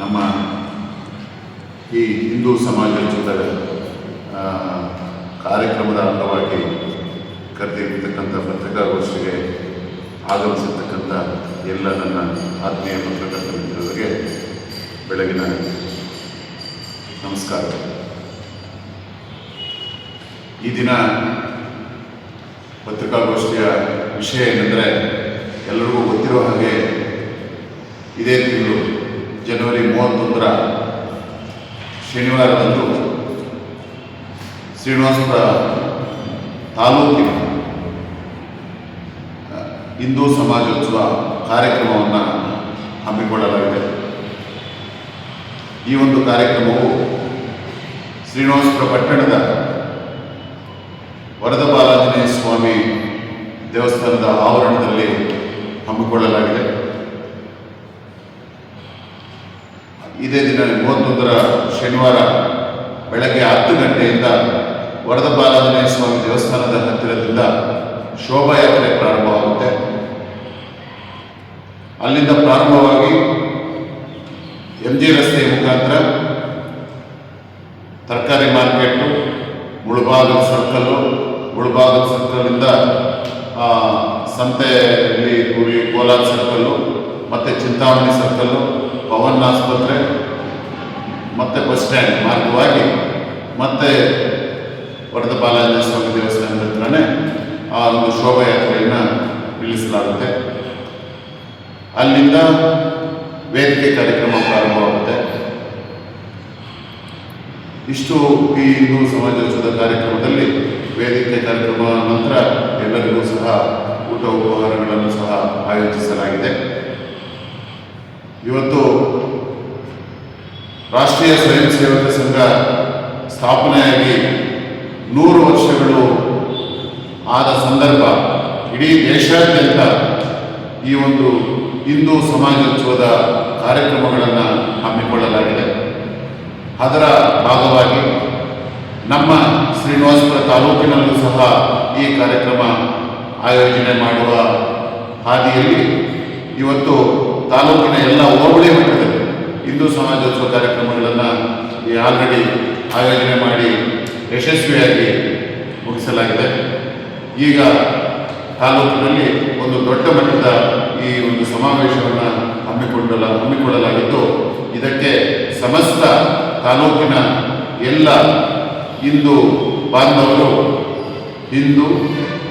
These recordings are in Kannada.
ನಮ್ಮ ಈ ಹಿಂದೂ ಸಮಾಜ ಜೊತೆ ಕಾರ್ಯಕ್ರಮದ ಅಂಗವಾಗಿ ಕರೆದಿರ್ತಕ್ಕಂಥ ಪತ್ರಿಕಾಗೋಷ್ಠಿಗೆ ಆಗಮಿಸಿರ್ತಕ್ಕಂಥ ಎಲ್ಲ ನನ್ನ ಆತ್ಮೀಯ ಪತ್ರಕರ್ತ ಮಿತ್ರರಿಗೆ ಬೆಳಗಿನ ನಮಸ್ಕಾರ. ಈ ದಿನ ಪತ್ರಿಕಾಗೋಷ್ಠಿಯ ವಿಷಯ ಏನೆಂದರೆ, ಎಲ್ಲರಿಗೂ ಗೊತ್ತಿರೋ ಹಾಗೆ ಇದೇ ತಿಂಗಳು ಜನವರಿ ಮೂವತ್ತೊಂದರ ಶನಿವಾರದಂದು ಶ್ರೀನಿವಾಸಪುರ ತಾಲೂಕಿನ ಹಿಂದೂ ಸಮಾಜೋತ್ಸವ ಕಾರ್ಯಕ್ರಮವನ್ನು ಹಮ್ಮಿಕೊಳ್ಳಲಾಗಿದೆ. ಈ ಒಂದು ಕಾರ್ಯಕ್ರಮವು ಶ್ರೀನಿವಾಸಪುರ ಪಟ್ಟಣದ ವರದ ಬಾಲಾಂಜನೇಯ ಸ್ವಾಮಿ ದೇವಸ್ಥಾನದ ಆವರಣದಲ್ಲಿ ಹಮ್ಮಿಕೊಳ್ಳಲಾಗಿದೆ. ಇದೇ ದಿನ ಮೂವತ್ತೊಂದರ ಶನಿವಾರ ಬೆಳಗ್ಗೆ ಹತ್ತು ಗಂಟೆಯಿಂದ ವರದ ಬಾಲಾಂಜನೇಯ ಸ್ವಾಮಿ ದೇವಸ್ಥಾನದ ಹತ್ತಿರದಿಂದ ಶೋಭಾಯಾತ್ರೆ ಪ್ರಾರಂಭವಾಗುತ್ತೆ. ಅಲ್ಲಿಂದ ಪ್ರಾರಂಭವಾಗಿ ಎಂ ಜಿ ರಸ್ತೆಯ ಮುಖಾಂತರ ತರಕಾರಿ ಮಾರ್ಕೆಟು ಮುಳಬಾಗದ ಸರ್ಕಲ್ಲು ಮುಳಬಾಗದ ಸರ್ಕಲಿಂದ ಸಂತೆಯಲ್ಲಿ ಕೋಲಾರ ಸರ್ಕಲ್ಲು ಮತ್ತು ಚಿಂತಾಮಣಿ ಸರ್ಕಲ್ಲು, ಪವನ್ ಆಸ್ಪತ್ರೆ, ಮತ್ತೆ ಬಸ್ ಸ್ಟ್ಯಾಂಡ್ ಮಾರ್ಗವಾಗಿ, ಮತ್ತೆ ವರದ ಬಾಲಾಜಿ ಸ್ವಾಮಿ ದೇವಸ್ಥಾನದ ಹತ್ರನೇ ಆ ಒಂದು ಶೋಭಾಯಾತ್ರೆಯನ್ನು ನಿಲ್ಲಿಸಲಾಗುತ್ತೆ. ಅಲ್ಲಿಂದ ವೇದಿಕೆ ಕಾರ್ಯಕ್ರಮ ಪ್ರಾರಂಭವಾಗುತ್ತೆ. ಇಷ್ಟು ಈ ಹಿಂದೂ ಸಮಾಜೋತ್ಸವದ ಕಾರ್ಯಕ್ರಮದಲ್ಲಿ ವೇದಿಕೆ ಕಾರ್ಯಕ್ರಮ ನಂತರ ಎಲ್ಲರಿಗೂ ಸಹ ಊಟ ಉಪಹಾರಗಳನ್ನು ಸಹ ಆಯೋಜಿಸಲಾಗಿದೆ. ಇವತ್ತು ರಾಷ್ಟ್ರೀಯ ಸ್ವಯಂ ಸೇವಕ ಸಂಘ ಸ್ಥಾಪನೆಯಾಗಿ ನೂರು ವರ್ಷಗಳು ಆದ ಸಂದರ್ಭ ಇಡೀ ದೇಶಾದ್ಯಂತ ಈ ಒಂದು ಹಿಂದೂ ಸಮಾಜೋತ್ಸವದ ಕಾರ್ಯಕ್ರಮಗಳನ್ನು ಹಮ್ಮಿಕೊಳ್ಳಲಾಗಿದೆ. ಅದರ ಭಾಗವಾಗಿ ನಮ್ಮ ಶ್ರೀನಿವಾಸಪುರ ತಾಲೂಕಿನಲ್ಲೂ ಸಹ ಈ ಕಾರ್ಯಕ್ರಮ ಆಯೋಜನೆ ಮಾಡುವ ಹಾದಿಯಲ್ಲಿ ಇವತ್ತು ತಾಲೂಕಿನ ಎಲ್ಲ ಹೋಬಳಿ ಮಟ್ಟದಲ್ಲಿ ಹಿಂದೂ ಸಮಾಜೋತ್ಸವ ಕಾರ್ಯಕ್ರಮಗಳನ್ನು ಈ ಆಲ್ರೆಡಿ ಆಯೋಜನೆ ಮಾಡಿ ಯಶಸ್ವಿಯಾಗಿ ಮುಗಿಸಲಾಗಿದೆ. ಈಗ ತಾಲೂಕಿನಲ್ಲಿ ಒಂದು ದೊಡ್ಡ ಮಟ್ಟದ ಈ ಒಂದು ಸಮಾವೇಶವನ್ನು ಹಮ್ಮಿಕೊಂಡಲ, ಹಮ್ಮಿಕೊಳ್ಳಲಾಗಿದ್ದು, ಇದಕ್ಕೆ ಸಮಸ್ತ ತಾಲೂಕಿನ ಎಲ್ಲ ಹಿಂದೂ ಬಾಂಧವರು, ಹಿಂದೂ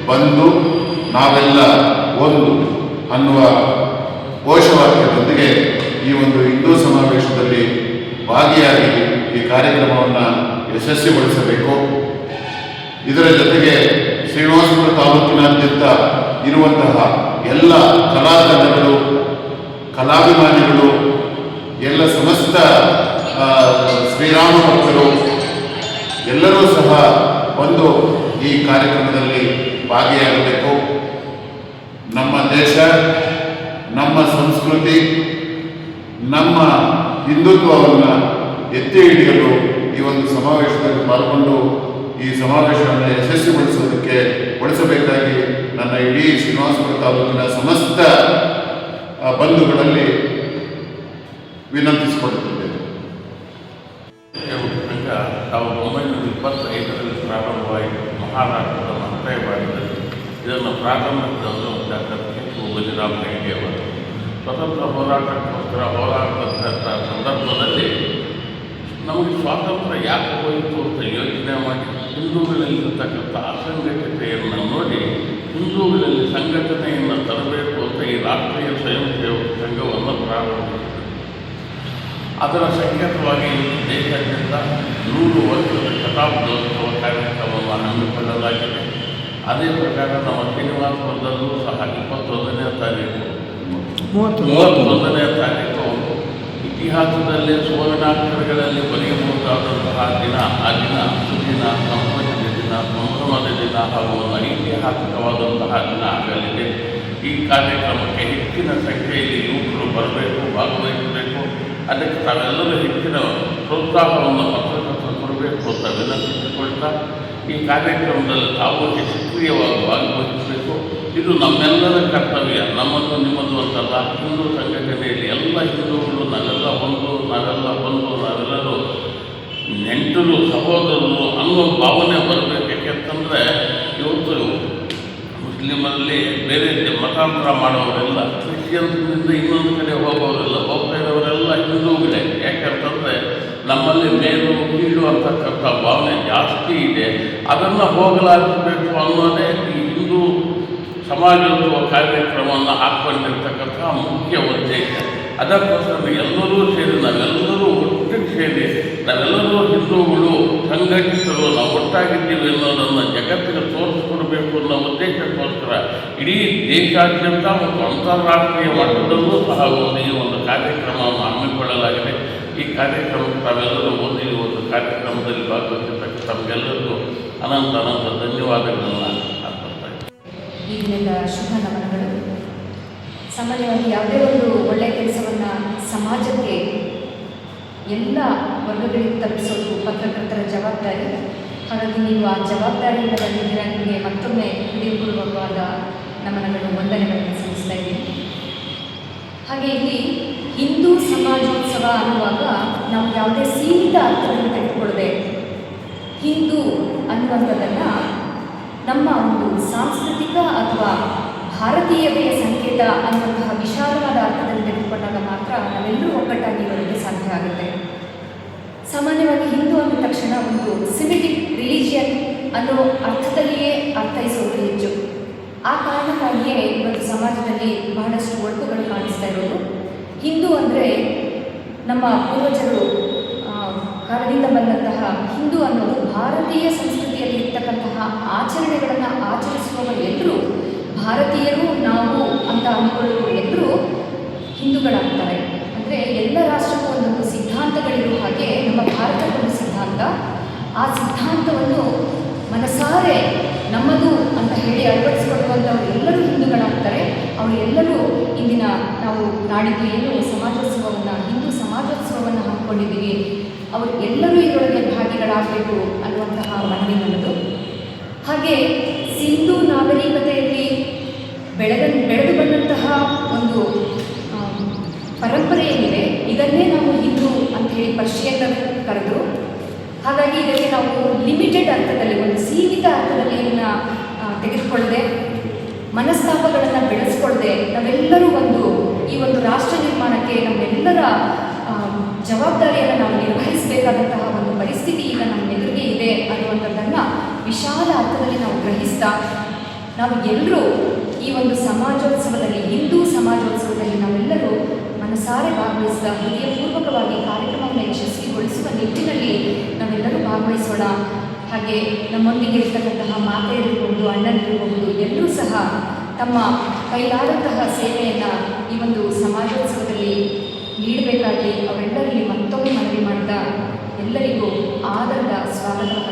ಬಂದು ನಾವೆಲ್ಲ ಒಂದು ಅನ್ನುವ ಘೋಷವಾಕ್ಯದೊಂದಿಗೆ ಈ ಒಂದು ಹಿಂದೂ ಸಮಾವೇಶದಲ್ಲಿ ಭಾಗಿಯಾಗಿ ಈ ಕಾರ್ಯಕ್ರಮವನ್ನು ಯಶಸ್ವಿಗೊಳಿಸಬೇಕು. ಇದರ ಜೊತೆಗೆ ಶ್ರೀನಿವಾಸಪುರ ತಾಲೂಕಿನಾದ್ಯಂತ ಇರುವಂತಹ ಎಲ್ಲ ಕಲಾ ತಂಡಗಳು ಕಲಾಭಿಮಾನಿಗಳು, ಎಲ್ಲ ಸಮಸ್ತ ಶ್ರೀರಾಮ ಭಕ್ತರು ಎಲ್ಲರೂ ಸಹ ಬಂದು ಈ ಕಾರ್ಯಕ್ರಮದಲ್ಲಿ ಭಾಗಿಯಾಗಬೇಕು. ನಮ್ಮ ದೇಶ ಸಂಸ್ಕೃತಿ ನಮ್ಮ ಹಿಂದುತ್ವವನ್ನು ಎತ್ತಿ ಹಿಡಿಯಲು ಈ ಒಂದು ಸಮಾವೇಶದಲ್ಲಿ ಪಾಲ್ಗೊಂಡು ಈ ಸಮಾವೇಶವನ್ನು ಯಶಸ್ವಿಗೊಳಿಸೋದಕ್ಕೆ ಬಳಸಬೇಕಾಗಿ ನನ್ನ ಇಡೀ ಶ್ರೀನಿವಾಸಪುರ ತಾಲೂಕಿನ ಸಮಸ್ತ ಬಂಧುಗಳಲ್ಲಿ ವಿನಂತಿಸಿಕೊಳ್ಳುತ್ತಿದ್ದೇನೆ ಸಾವಿರದ ಒಂಬೈನೂರ ಇಪ್ಪತ್ತೈದರಲ್ಲಿ ಪ್ರಾರಂಭವಾಯಿತು ಮಹಾರಾಷ್ಟ್ರದ ಮಂತ್ರಾಯವಾಡದಲ್ಲಿ ಇದನ್ನು ಪ್ರಾರಂಭಿಸಿದವರು ಡಾಕ್ಟರ್ ಕೆ. ಸ್ವತಂತ್ರ ಹೋರಾಟಕ್ಕೋಸ್ಕರ ಹೋರಾಟದಂಥ ಸಂದರ್ಭದಲ್ಲಿ ನಮಗೆ ಸ್ವಾತಂತ್ರ್ಯ ಯಾಕೆ ಹೋಯಿತು ಅಂತ ಯೋಚನೆ ಮಾಡಿ ಹಿಂದೂಗಳಲ್ಲಿರ್ತಕ್ಕಂಥ ಅಸಂಘಟಿತೆಯನ್ನು ನೋಡಿ ಹಿಂದೂಗಳಲ್ಲಿ ಸಂಘಟನೆಯನ್ನು ತರಬೇಕು ಅಂತ ಈ ರಾಷ್ಟ್ರೀಯ ಸ್ವಯಂ ಸೇವಕ ಸಂಘವನ್ನು ಪ್ರಾರಂಭಿಸಿದರು. ಅದರ ಸಂಕೇತವಾಗಿ ದೇಶಾದ್ಯಂತ ನೂರು ವರ್ಷದ ಶತಾಬ್ದೋತ್ಸವ ಕಾರ್ಯಕ್ರಮವನ್ನು ಹಮ್ಮಿಕೊಳ್ಳಲಾಗಿದೆ. ಅದೇ ಪ್ರಕಾರ ನಮ್ಮ ಶ್ರೀನಿವಾಸಪುರದಲ್ಲೂ ಸಹ ಇಪ್ಪತ್ತೊಂದನೇ ತಾರೀಕು ಮೂವತ್ತೊಂದನೇ ತಾರೀಕು ಇತಿಹಾಸದಲ್ಲಿ ಸುವರ್ಣಾಕ್ಷರಗಳಲ್ಲಿ ಬರೆಯಬಹುದಾದಂತಹ ದಿನ, ಆ ದಿನ ಸುದಿನ, ಸಂಭ್ರಮದ ದಿನ ಸಂಭ್ರಮದ ದಿನ ಹಾಗೂ ಐತಿಹಾಸಿಕವಾದಂತಹ ದಿನ ಆಗಲಿದೆ. ಈ ಕಾರ್ಯಕ್ರಮಕ್ಕೆ ಹೆಚ್ಚಿನ ಸಂಖ್ಯೆಯಲ್ಲಿ ಯುವಕರು ಬರಬೇಕು, ಭಾಗವಹಿಸಬೇಕು. ಅದಕ್ಕೆ ತಾವೆಲ್ಲರೂ ಹೆಚ್ಚಿನ ಪ್ರೋತ್ಸಾಹವನ್ನು ಪತ್ರಕರ್ತರು ಕೊಡಬೇಕು ಅಂತ ವಿನಂತಿಸಿಕೊಳ್ತಾ ಈ ಕಾರ್ಯಕ್ರಮದಲ್ಲಿ ತಾವು ಸಕ್ರಿಯವಾಗಿ ಭಾಗವಹಿಸಬೇಕು. ಇದು ನಮ್ಮೆಲ್ಲರ ಕರ್ತವ್ಯ. ನಮ್ಮದು, ನಿಮ್ಮದು ಅಂತಲ್ಲ. ಹಿಂದೂ ಸಂಘಟನೆಯಲ್ಲಿ ಎಲ್ಲ ಹಿಂದೂಗಳು, ನಾವೆಲ್ಲ ಒಂದು, ನಾವೆಲ್ಲ ಬಂದು, ನಾವೆಲ್ಲರೂ ನೆಂಟರು, ಸಹೋದರರು, ಅನ್ನೋ ಭಾವನೆ ಬರಬೇಕು. ಯಾಕೆಂತಂದರೆ ಇವತ್ತು ಮುಸ್ಲಿಮಲ್ಲಿ ಬೇರೆ ಮತಾಂತರ ಮಾಡೋರೆಲ್ಲ ಕ್ರಿಶ್ಚಿಯನ್ಸ್ನಿಂದ ಇನ್ನೊಂದು ಕಡೆ ಹೋಗೋರೆಲ್ಲ ಹೋಗ್ತಾ ಇರೋರೆಲ್ಲ ಹಿಂದೂಗಳೇ. ನಮ್ಮಲ್ಲಿ ಮೇಲು ಕೀಳು ಅಂತಕ್ಕಂಥ ಭಾವನೆ ಜಾಸ್ತಿ ಇದೆ. ಅದನ್ನು ಹೋಗಲಾಡಿಸಬೇಕು ಅನ್ನೋದೇ ಈ ಹಿಂದೂ ಸಮಾಜೋತ್ಸವ ಕಾರ್ಯಕ್ರಮವನ್ನು ಹಾಕ್ಕೊಂಡಿರ್ತಕ್ಕಂಥ ಮುಖ್ಯ ಉದ್ದೇಶ. ಅದಕ್ಕೋಸ್ಕರ ಎಲ್ಲರೂ ಸೇರಿ ನಾವೆಲ್ಲರೂ ಒಟ್ಟಿಗೆ ಸೇರಿ ನಾವೆಲ್ಲರೂ ಹಿಂದೂಗಳು ನಾವು ಒಟ್ಟಾಗಿದ್ದೀವಿ ಅನ್ನೋದನ್ನು ಜಗತ್ತಿಗೆ ತೋರಿಸ್ಕೊಡ್ಬೇಕು ಅನ್ನೋ ಉದ್ದೇಶಕ್ಕೋಸ್ಕರ ಇಡೀ ದೇಶಾದ್ಯಂತ ಮತ್ತು ಅಂತಾರಾಷ್ಟ್ರೀಯ ಮಟ್ಟದಲ್ಲೂ ಸಹ ಒಂದು ಈ ಒಂದು ಕಾರ್ಯಕ್ರಮವನ್ನು ಹಮ್ಮಿಕೊಳ್ಳಲಾಗಿದೆ ಈ ಕಾರ್ಯಕ್ರಮಕ್ಕೆ ತಾವೆಲ್ಲರೂ ಒಂದು ಈ ಒಂದು ಕಾರ್ಯಕ್ರಮದಲ್ಲಿ ಭಾಗವಹಿಸಿದ್ದಕ್ಕೆ ತಮಗೆಲ್ಲರಿಗೂ ಅನಂತ ಅನಂತ ಧನ್ಯವಾದಗಳನ್ನು. ಈಗಿನಿಂದ ಶುಭ ನಮನಗಳು ಸಾಮಾನ್ಯವಾಗಿ ಯಾವುದೇ ಒಂದು ಒಳ್ಳೆಯ ಕೆಲಸವನ್ನು ಸಮಾಜಕ್ಕೆ ಎಲ್ಲ ವರ್ಗಗಳಿಗೆ ತಲುಪಿಸೋದು ಪತ್ರಕರ್ತರ ಜವಾಬ್ದಾರಿ. ಹಾಗಾಗಿ ನೀವು ಆ ಜವಾಬ್ದಾರಿಯಿಂದ ಬಂದಿದ್ದೀರಾ ನಿಮಗೆ ಮತ್ತೊಮ್ಮೆ ಹೃದಯಪೂರ್ವಕವಾದ ನಮನಗಳು, ವಂದನೆಗಳನ್ನು ಸಲ್ಲಿಸ್ತಾ ಇದ್ದೀನಿ. ಹಾಗೆ ಇಲ್ಲಿ ಹಿಂದೂ ಸಮಾಜೋತ್ಸವ ಅನ್ನುವಾಗ ನಾವು ಯಾವುದೇ ಸೀಮಿತ ಅರ್ಥವನ್ನು ತೆಗೆದುಕೊಳ್ಳದೆ ಹಿಂದೂ ಅನ್ನುವಂಥದ್ದನ್ನು ನಮ್ಮ ಒಂದು ಸಾಂಸ್ಕೃತಿಕ ಅಥವಾ ಭಾರತೀಯತೆಯ ಸಂಕೇತ ಅನ್ನುವಂತಹ ವಿಶಾಲವಾದ ಅರ್ಥದಲ್ಲಿ ತೆಗೆದುಕೊಂಡಾಗ ಮಾತ್ರ ನಾವೆಲ್ಲರೂ ಒಗ್ಗಟ್ಟಾಗಿ ಬರಲಿಕ್ಕೆ ಸಾಧ್ಯ ಆಗುತ್ತೆ. ಸಾಮಾನ್ಯವಾಗಿ ಹಿಂದೂ ಅಂದ ತಕ್ಷಣ ಒಂದು ಸಿಮಿಟಿಕ್ ರಿಲಿಜಿಯನ್ ಅನ್ನೋ ಅರ್ಥದಲ್ಲಿಯೇ ಅರ್ಥೈಸೋದು ಹೆಚ್ಚು. ಆ ಕಾರಣಕ್ಕಾಗಿಯೇ ಇವತ್ತು ಸಮಾಜದಲ್ಲಿ ಬಹಳಷ್ಟು ಒಡಕುಗಳು ಕಾಣಿಸ್ತಾ ಇರೋದು. ಹಿಂದೂ ಅಂದರೆ ನಮ್ಮ ಪೂರ್ವಜರು ಕಾಲದಿಂದ ಬಂದಂತಹ ಹಿಂದೂ ಅನ್ನೋದು ಭಾರತೀಯ ಸಂಸ್ಕೃತಿಯಲ್ಲಿ ಇರ್ತಕ್ಕಂತಹ ಆಚರಣೆಗಳನ್ನು ಆಚರಿಸುವವರು ಎಲ್ಲರೂ ಭಾರತೀಯರು, ನಾವು ಅಂತ ಎಲ್ಲರೂ ಹಿಂದೂಗಳಾಗ್ತಾರೆ. ಅಂದರೆ ಎಲ್ಲ ರಾಷ್ಟ್ರಕ್ಕೂ ಒಂದೊಂದು ಸಿದ್ಧಾಂತಗಳಿರುವ ಹಾಗೆ ನಮ್ಮ ಒಂದು ಸಿದ್ಧಾಂತ, ಆ ಸಿದ್ಧಾಂತವನ್ನು ಮನಸಾರೆ ನಮ್ಮದು ಅಂತ ಹೇಳಿ ಅಳವಡಿಸಿಕೊಳ್ಳುವಂಥವ್ರು ಎಲ್ಲರೂ ಹಿಂದೂಗಳಾಗ್ತಾರೆ. ಅವರೆಲ್ಲರೂ ಇಂದಿನ ನಾವು ನಾಡಿದ್ದು ಏನು ಸಮಾಜೋತ್ಸವವನ್ನು, ಹಿಂದೂ ಸಮಾಜೋತ್ಸವವನ್ನು ಹಮ್ಮಿಕೊಂಡಿದ್ದೀವಿ. ಅವರು ಎಲ್ಲರೂ ಇದರೊಳಗೆ ಭಾಗಿಗಳಾಗಬೇಕು ಅನ್ನುವಂತಹ ಮನವಿ ನನ್ನದು ಹಾಗೆ ಸಿಂಧು ನಾಗರಿಕತೆಯಲ್ಲಿ ಬೆಳೆದ, ಬೆಳೆದು ಬಂದಂತಹ ಒಂದು ಪರಂಪರೆ ಏನಿದೆ ಇದನ್ನೇ ನಾವು ಹಿಂದೂ ಹೇಳಿ ಪರ್ಷಿಯನ್ನರು ಕರೆದರು. ಹಾಗಾಗಿ ಇದಕ್ಕೆ ನಾವು ಲಿಮಿಟೆಡ್ ಅರ್ಥದಲ್ಲಿ, ಒಂದು ಸೀಮಿತ ಅರ್ಥದಲ್ಲಿ ಇದನ್ನು ತೆಗೆದುಕೊಳ್ಳದೆ, ಮನಸ್ತಾಪಗಳನ್ನು ಬೆಳೆಸ್ಕೊಳ್ಳದೆ, ನಾವೆಲ್ಲರೂ ಒಂದು, ಈ ಒಂದು ರಾಷ್ಟ್ರ ನಿರ್ಮಾಣಕ್ಕೆ ನಮ್ಮೆಲ್ಲರ ಜವಾಬ್ದಾರಿಯನ್ನು ನಾವು ನಿರ್ವಹಿಸಬೇಕಾದಂತಹ ಒಂದು ಪರಿಸ್ಥಿತಿ ಈಗ ನಮ್ಮ ಎದುರಿಗೆ ಇದೆ ಅನ್ನುವಂಥದ್ದನ್ನು ವಿಶಾಲ ಅರ್ಥದಲ್ಲಿ ನಾವು ಗ್ರಹಿಸ್ತಾ, ನಾವು ಎಲ್ಲರೂ ಈ ಒಂದು ಸಮಾಜೋತ್ಸವದಲ್ಲಿ, ಹಿಂದೂ ಸಮಾಜೋತ್ಸವದಲ್ಲಿ ನಾವೆಲ್ಲರೂ ಮನಸಾರೆ ಭಾಗವಹಿಸಿದ ಹೃದಯಪೂರ್ವಕವಾಗಿ ಕಾರ್ಯಕ್ರಮವನ್ನು ಯಶಸ್ವಿಗೊಳಿಸುವ ನಿಟ್ಟಿನಲ್ಲಿ ನಾವೆಲ್ಲರೂ ಭಾಗವಹಿಸೋಣ. ಹಾಗೆ ನಮ್ಮೊಂದಿಗೆ ಇರ್ತಕ್ಕಂತಹ ಮಾತೆ ಇರಬಹುದು ಅಣ್ಣನಿರಬಹುದು ಎಲ್ಲರೂ ಸಹ ತಮ್ಮ ಕೈಲಾದಂತಹ ಸೇವೆಯನ್ನು ಈ ಒಂದು ಸಮಾಜೋತ್ಸವದಲ್ಲಿ ನೀಡಬೇಕಾಗಿ ಅವರೆಲ್ಲರಲ್ಲಿ ಮತ್ತೊಮ್ಮೆ ಮನವಿ ಮಾಡಿದ ಎಲ್ಲರಿಗೂ ಆದರದ ಸ್ವಾಗತ.